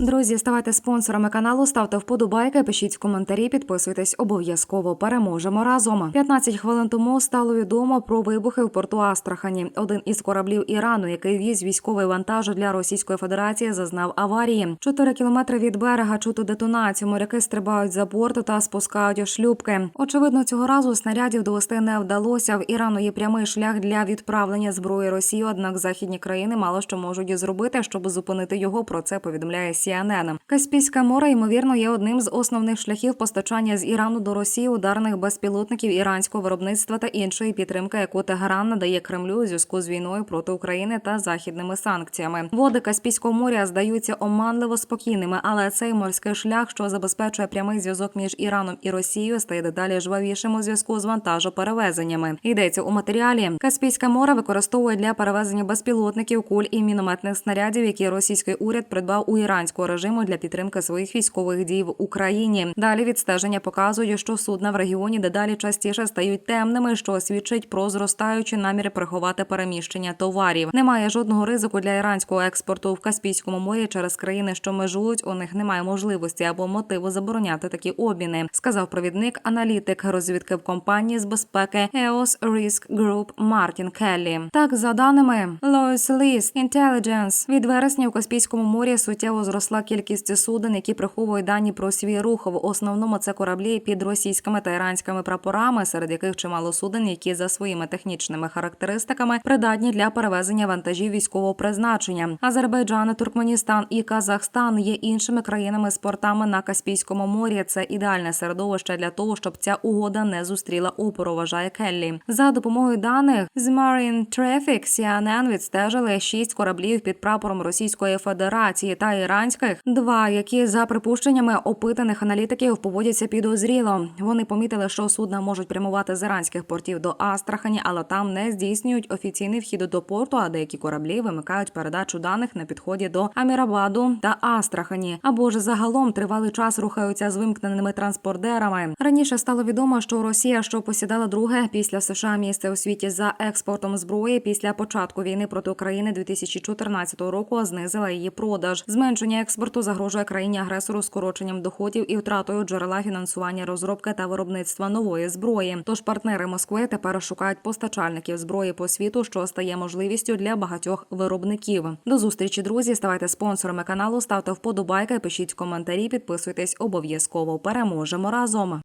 Друзі, ставайте спонсорами каналу, ставте вподобайки, пишіть в коментарі, підписуйтесь обов'язково. Переможемо разом. 15 хвилин тому стало відомо про вибухи в порту Астрахані. Один із кораблів Ірану, який віз військовий вантаж для Російської Федерації, зазнав аварії. Чотири кілометри від берега чути детонацію. Моряки стрибають за борт та спускають шлюпки. Очевидно, цього разу снарядів довести не вдалося. В Ірану є прямий шлях для відправлення зброї Росії. Однак західні країни мало що можуть зробити, щоб зупинити його. Про це повідомляє CNN. Каспійське море ймовірно є одним з основних шляхів постачання з Ірану до Росії ударних безпілотників іранського виробництва та іншої підтримки, яку Тегеран надає Кремлю у зв'язку з війною проти України та західними санкціями. Води Каспійського моря здаються оманливо спокійними, але цей морський шлях, що забезпечує прямий зв'язок між Іраном і Росією, стає дедалі жвавішим у зв'язку з вантажоперевезеннями. Йдеться у матеріалі. Каспійське море використовує для перевезення безпілотників, куль і мінометних снарядів, які російський уряд придбав у іранського режиму для підтримки своїх військових дій в Україні. Далі відстеження показує, що судна в регіоні дедалі частіше стають темними, що свідчить про зростаючі наміри приховати переміщення товарів. Немає жодного ризику для іранського експорту в Каспійському морі через країни, що межують. У них немає можливості або мотиву забороняти такі обміни, сказав провідник аналітик розвідки в компанії з безпеки EOS Risk Group Мартін Келлі. Так, за даними Lois List Intelligence, від вересня у Каспійському морі суттєво зросла кількість суден, які приховують дані про свій рух. В основному це кораблі під російськими та іранськими прапорами, серед яких чимало суден, які за своїми технічними характеристиками придатні для перевезення вантажів військового призначення. Азербайджан, Туркменістан і Казахстан є іншими країнами з портами на Каспійському морі. Це ідеальне середовище для того, щоб ця угода не зустріла опору. Вважає Келлі. За допомогою даних з Marine Traffic CNN відстежили шість кораблів під прапором Російської Федерації та іранських два, які за припущеннями опитаних аналітиків поводяться підозріло. Вони помітили, що судна можуть прямувати з іранських портів до Астрахані, але там не здійснюють офіційний вхід до порту. А деякі кораблі вимикають передачу даних на підході до Амірабаду та Астрахані. Або ж загалом тривалий час рухаються з вимкненими транспордерами. Раніше стало відомо, що Росія, що посідала друге після США місце у світі за експортом зброї після початку війни проти України 2014 року, знизила її продаж. Зменшення експорту загрожує країні агресору скороченням доходів і втратою джерела фінансування розробки та виробництва нової зброї. Тож партнери Москви тепер шукають постачальників зброї по світу, що стає можливістю для багатьох виробників. До зустрічі, друзі. Ставайте спонсорами каналу, ставте вподобайки, пишіть коментарі, підписуйтесь обов'язково. Переможемо разом.